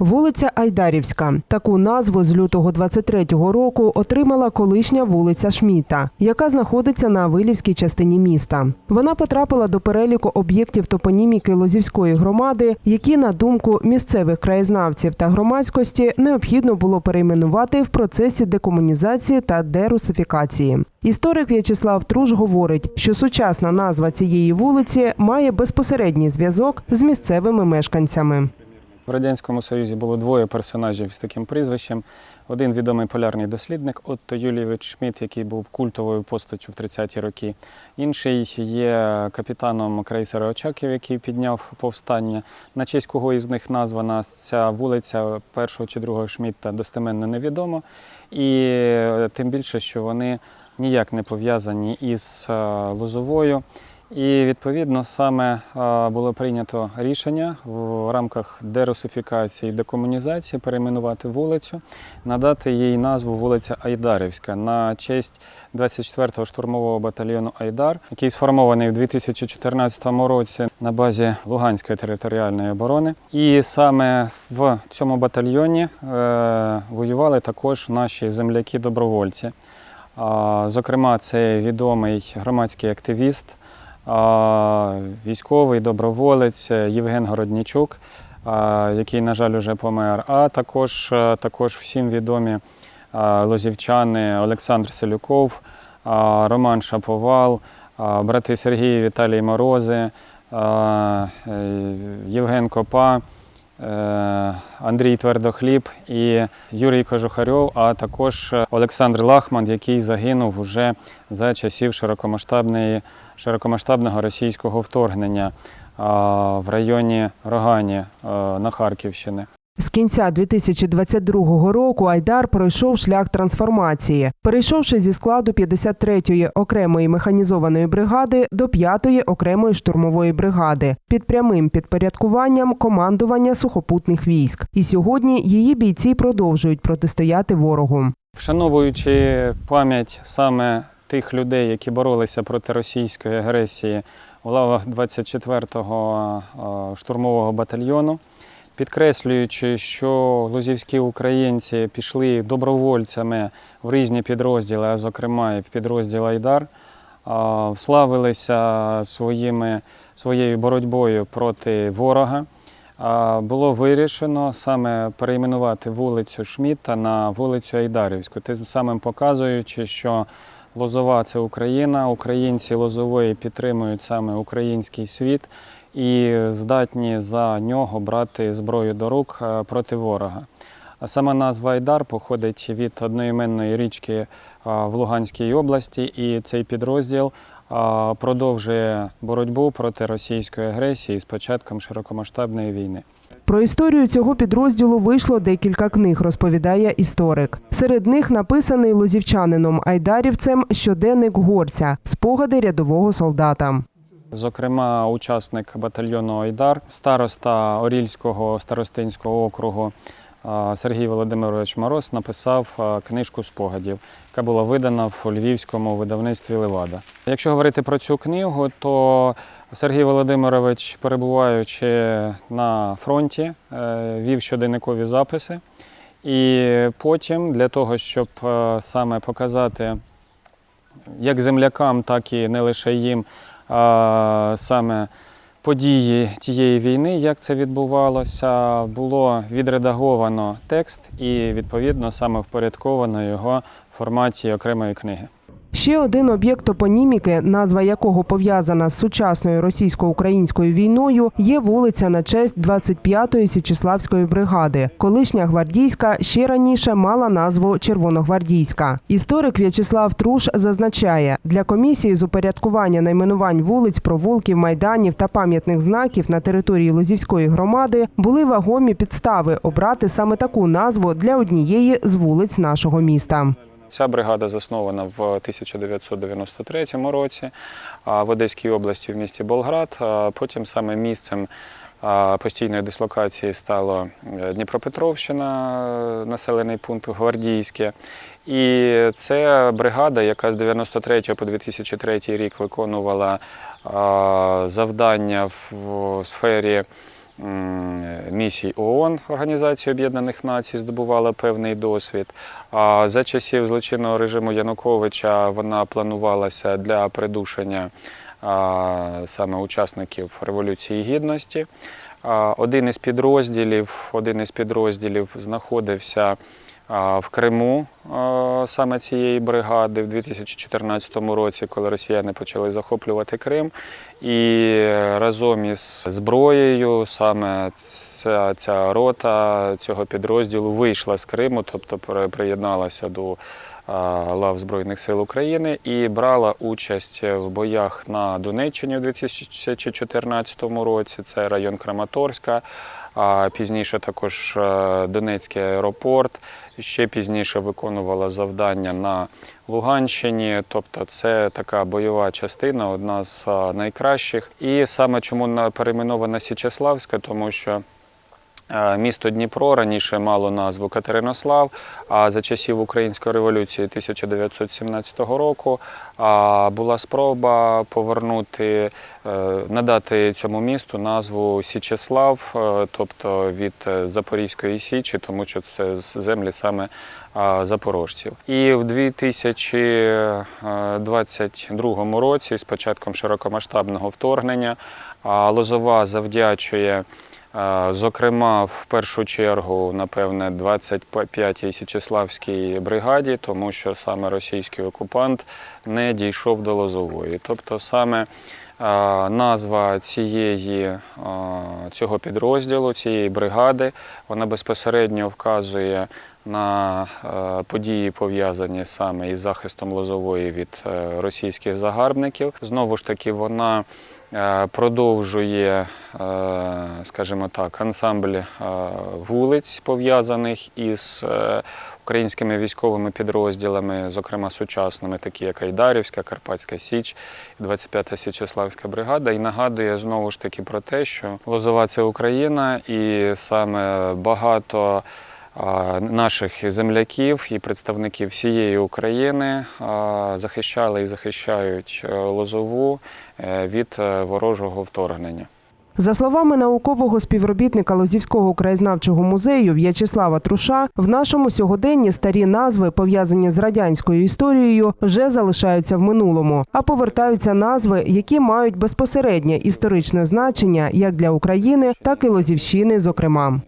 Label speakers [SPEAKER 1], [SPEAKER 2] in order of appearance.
[SPEAKER 1] Вулиця Айдарівська. Таку назву з лютого 23-го року отримала колишня вулиця Шміта, яка знаходиться на Вилівській частині міста. Вона потрапила до переліку об'єктів топоніміки Лозівської громади, які, на думку місцевих краєзнавців та громадськості, необхідно було перейменувати в процесі декомунізації та дерусифікації. Історик В'ячеслав Труш говорить, що сучасна назва цієї вулиці має безпосередній зв'язок з місцевими мешканцями.
[SPEAKER 2] В Радянському Союзі було двоє персонажів з таким прізвищем. Один відомий полярний дослідник Отто Юлійович Шмідт, який був культовою постаттю в 30-ті роки. Інший є капітаном крейсера Очаків, який підняв повстання. На честь кого із них названа ця вулиця першого чи другого Шмідта достеменно невідомо. І е, тим більше, що вони ніяк не пов'язані із е, Лозовою. І відповідно саме було прийнято рішення в рамках дерусифікації і декомунізації перейменувати вулицю, надати їй назву вулиця Айдарівська на честь 24-го штурмового батальйону Айдар, який сформований у 2014 році на базі Луганської територіальної оборони. І саме в цьому батальйоні е, воювали також наші земляки-добровольці. Зокрема, це відомий громадський активіст, військовий доброволець Євген Городнічук, який, на жаль, уже помер. А також, е, також всім відомі лозівчани Олександр Селюков, Роман Шаповал, брати Сергій Віталій Морози, е, Євген Копа. Е, Андрій Твердохліб і Юрій Кожухарьов, а також Олександр Лахман, який загинув уже за часів широкомасштабної, широкомасштабного російського вторгнення в районі Рогані на Харківщини.
[SPEAKER 1] З кінця 2022 року Айдар пройшов шлях трансформації, перейшовши зі складу 53-ї окремої механізованої бригади до 5-ї окремої штурмової бригади під прямим підпорядкуванням командування сухопутних військ. І сьогодні її бійці продовжують протистояти ворогу.
[SPEAKER 2] Вшановуючи пам'ять саме тих людей, які боролися проти російської агресії у лавах 24-го штурмового батальйону, підкреслюючи, що лозівські українці пішли добровольцями в різні підрозділи, а зокрема і в підрозділ Айдар, а, вславилися своїми, своєю боротьбою проти ворога. Було вирішено саме перейменувати вулицю Шмідта на вулицю Айдарівську, тим самим показуючи, що Лозова це Україна, українці Лозової підтримують саме український світ і здатні за нього брати зброю до рук е, проти ворога. А сама назва Айдар походить від одноіменної річки е, в Луганській області, і цей підрозділ е, продовжує боротьбу проти російської агресії з початком широкомасштабної війни.
[SPEAKER 1] Про історію цього підрозділу вийшло декілька книг, розповідає історик. Серед них написаний лозівчанином Айдарівцем щоденник горця, спогади рядового солдата.
[SPEAKER 2] Зокрема, учасник батальйону Айдар, староста Орільського старостинського округу Сергій Володимирович Мороз написав книжку спогадів, яка була видана в львівському видавництві Левада. Якщо говорити про цю книгу, то Сергій Володимирович, перебуваючи на фронті, е, вів щоденникові записи. І потім, для того, щоб е, саме показати як землякам, так і не лише їм саме події тієї війни, як це відбувалося, було відредаговано текст і відповідно саме впорядковано його в форматі окремої книги.
[SPEAKER 1] Ще один об'єкт топоніміки, назва якого пов'язана з сучасною російсько-українською війною, є вулиця на честь 25-ї Січеславської бригади. Колишня гвардійська ще раніше мала назву Червоногвардійська. Історик В'ячеслав Труш зазначає, для комісії з упорядкування найменувань вулиць, провулків, майданів та пам'ятних знаків на території Лозівської громади були вагомі підстави обрати саме таку назву для однієї з вулиць нашого міста.
[SPEAKER 2] Ця бригада заснована в 1993 році в Одеській області в місті Болград. Потім саме місцем постійної дислокації стало е, Дніпропетровщина, е, населений пункт Гвардійське. І це бригада, яка з 93 по 2003 рік виконувала завдання в сфері місій ООН Організації Об'єднаних Націй, здобувала певний досвід. А за часів злочинного режиму Януковича вона планувалася для придушення саме учасників Революції Гідності. Один із підрозділів, один із підрозділів знаходився в Криму саме цієї бригади в 2014 році, коли росіяни почали захоплювати Крим. І разом із зброєю саме ця, ця рота цього підрозділу вийшла з Криму, тобто при- приєдналася до лав Збройних сил України і брала участь в боях на Донеччині у 2014 році. Це район Краматорська. А пізніше також е, Донецький аеропорт. Ще пізніше виконувала завдання на Луганщині. Тобто, це така бойова частина, одна з е, найкращих. І саме чому на- перейменована Січеславська, тому що Місто Дніпро раніше мало назву Катеринослав, а за часів Української революції 1917 року була спроба повернути, е, надати цьому місту назву Січеслав, е, тобто від е, Запорізької Січі, тому що це землі саме запорожців. І в 2022 році, з початком широкомасштабного вторгнення, Лозова завдячує. Зокрема, в першу чергу, напевне, 25-й Січеславській бригаді, тому що саме російський окупант не дійшов до Лозової. Тобто саме назва цієї, цього підрозділу, цієї бригади, вона безпосередньо вказує на події, пов'язані саме із захистом Лозової від е, російських загарбників. Знову ж таки, вона продовжує, е, скажімо так, ансамбль е, вулиць, пов'язаних із е, українськими військовими підрозділами, зокрема сучасними, такі як Айдарівська, Карпатська Січ, 25-та Січеславська бригада, і нагадує знову ж таки про те, що Лозова це Україна, і саме багато наших земляків і представників всієї України захищали і захищають е, Лозову е, від е, ворожого вторгнення.
[SPEAKER 1] За словами наукового співробітника Лозівського краєзнавчого музею В'ячеслава Труша, в нашому сьогоденні старі назви, пов'язані з радянською історією, вже залишаються в минулому, а повертаються назви, які мають безпосереднє історичне значення як для України, так і Лозівщини, зокрема.